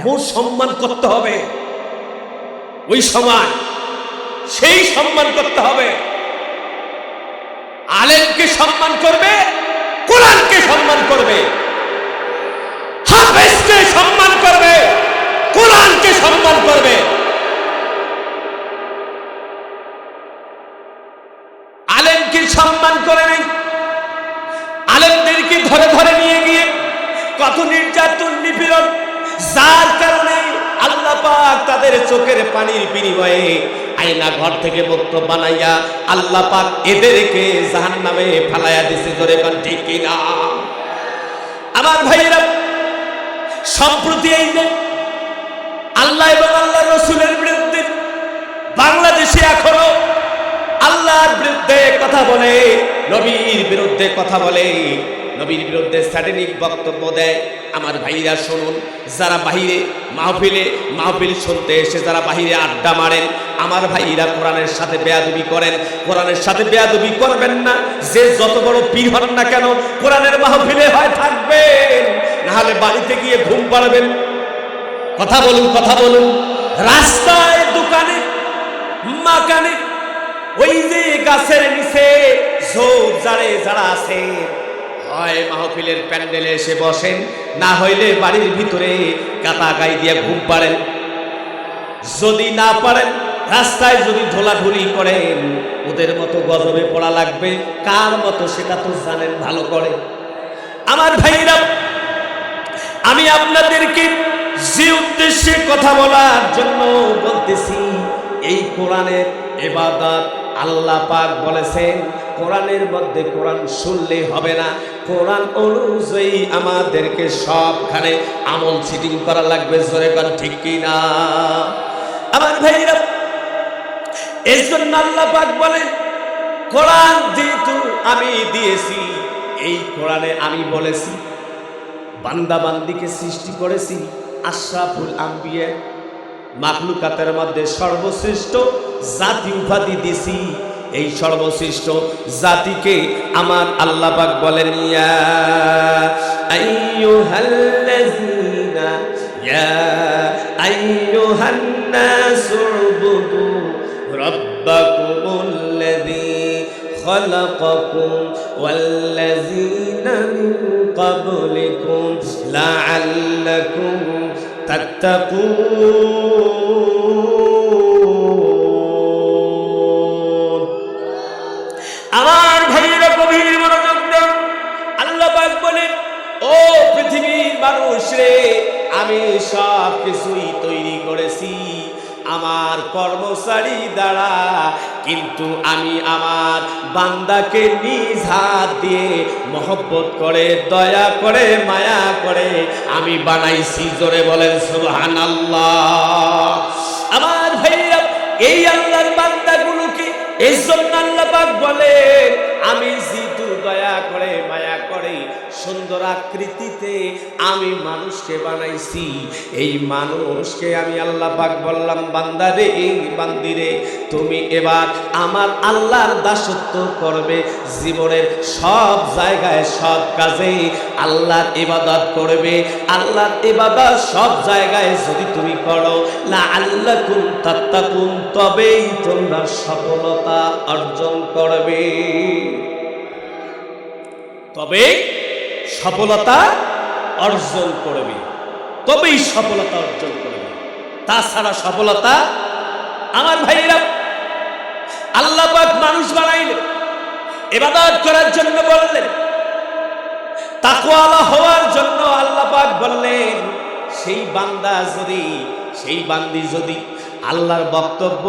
এমন সম্মান করতে হবে। ওই সময় সেই সম্মান করতে হবে। আলেমকে সম্মান করবে, কোরআনকে সম্মান করবে। হাফেজকে সম্মান করবে, কোরআনকে সম্মান করবে। আলেমকে সম্মান করে নেই। আলেমদেরকে ধরে ধরে নিয়ে গিয়ে কত নির্যাতন, নিপীড়ন যার কারণে আল্লাহ পাক তাদের চোখের পানির বিনিময়ে আয়না ঘর থেকে মুক্ত বানাইয়া আল্লাহ পাক এদেরকে জাহান নামে ফালাইয়া দিছে ধরে কোন ঠিক কিনা? আমার ভাইয়েরা, সম্প্রতি এই যে আল্লাহ এবং আল্লাহ রসুলের বিরুদ্ধে বাংলাদেশে এখনও আল্লাহর বিরুদ্ধে কথা বলে, নবীর বিরুদ্ধে কথা বলে নবীর বিরুদ্ধে স্ট্র্যাটেজিক বক্তব্য দেয়। আমার ভাইরা শুনুন, যারা বাহিরে মাহফিলে মাহফিল শুনতে এসে যারা বাহিরে আড্ডা মারেন, আমার ভাইরা কোরআনের সাথে বেয়াদবি করেন। কোরআনের সাথে বেয়াদবি করবেন না, যে যত বড় পীর হন না কেন, কোরআনের মাহফিলে হয় থাকবেন। নাহলে বাড়িতে গিয়ে ঘুম পাড়বেন। কথা বলুন কথা বলুন। রাস্তায়, দোকানে, মাকানে, ওই যে গাছের নিচে ঝোপ জারে যারা আছে হয় মাহফিলের প্যান্ডেলে এসে বসেন। না হইলে বাড়ির ভিতরে কাতা গাই দিয়ে ঘুম পারেন যদি না পারেন রাস্তায় যদি ধুলাধুলি করেন, ওদের মতো গজবে পড়া লাগবে। কার মতো সেটা তো জানেন, ভালো করে। আমার ভাইরা, আমি আপনাদেরকে যে উদ্দেশ্যে কথা বলার জন্য বলতেছি, এই কোরআনের এবাদত আল্লাহ পাক বলেছেন কোরআনের মধ্যে কোরআন শুনলে হবে না। কোরআন অনুযায়ী আমাদেরকে সবখানে আমল সিটিং করা লাগবে, জোরে কর ঠিক কি না আমার ভাইরা এই জন্য আল্লাহ পাক বলেন, কোরআন যেহেতু আমি দিয়েছি, এই কোরআনে আমি বলেছি বান্দা বান্দিকে সৃষ্টি করেছি আশরাফুল আম্বিয়া, মাখলুকাতের মধ্যে সর্বশ্রেষ্ঠ জাতি উপাধি দিছি এই সর্বশ্রেষ্ঠ জাতিকে আমার আল্লাহ পাক বলেন ইয়া আইয়ুহাল্লাযীনা ইয়া আইয়ুহান নাসু উবুদু রাব্বাকুমুল্লাযী خلقكم والذين من قبلكم لعلكم تتقون আমার কর্মচারী দ্বারা, কিন্তু আমি আমার বান্দাকে নিজ হাত দিয়ে মহব্বত করে, দয়া করে, মায়া করে আমি বানাইছি। জোরে বলেন সুবহান আমার ভাইয়া এই আল্লাহর বান্দাগুলোকে এই জন্য আল্লাহ বলেন, আমি জিতু দয়া করে, মায়া সুন্দর আকৃতিতে আমি মানুষকে বানাইছি। এই মানুষকে আমি আল্লাহ পাক বললাম বান্দারে বান্দিরে তুমি এবার আমার আল্লাহর দাসত্ব করবে। জীবনের সব জায়গায় সব কাজে আল্লাহর ইবাদত করবে। আল্লাহর ইবাদত সব জায়গায় যদি তুমি করো না আল্লাহ কুন তাত্তাকুন, তবেই তোমরা সফলতা অর্জন করবে। তবে সফলতা অর্জন করবে, তবেই সফলতা অর্জন করবে। তাছাড়া সফলতা আমার ভাইরা আল্লাহ মানুষ বানাইলেন এবাদত করার জন্য বললেন, তাকওয়ালা হওয়ার জন্য আল্লাহ পাক বললেন, সেই বান্দা যদি, সেই বান্দি যদি আল্লাহর বক্তব্য,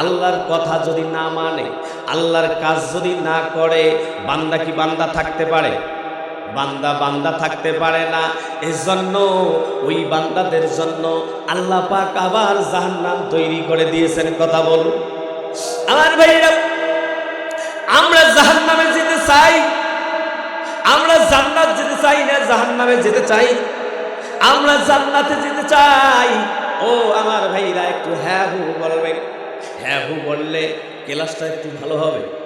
আল্লাহর কথা যদি না মানে আল্লাহর কাজ যদি না করে, বান্দা কি বান্দা থাকতে পারে? বান্দা বান্দা থাকতে পারে না। এজন্য, ওই বান্দাদের জন্য আল্লাহ পাক আবার জাহান্নাম তৈরি করে দিয়েছেন। কথা বলুন আমার ভাইরা, আমরা জাহান্নামে যেতে চাই। আমরা জান্নাত যেতে চাই না, জাহান্নামে যেতে চাই। আমরা জান্নাতে যেতে চাই। ও আমার ভাইরা, একটু হ্যাঁ হু বলবেন। হ্যাঁ হু বললে ক্লাসটা একটু ভালো হবে।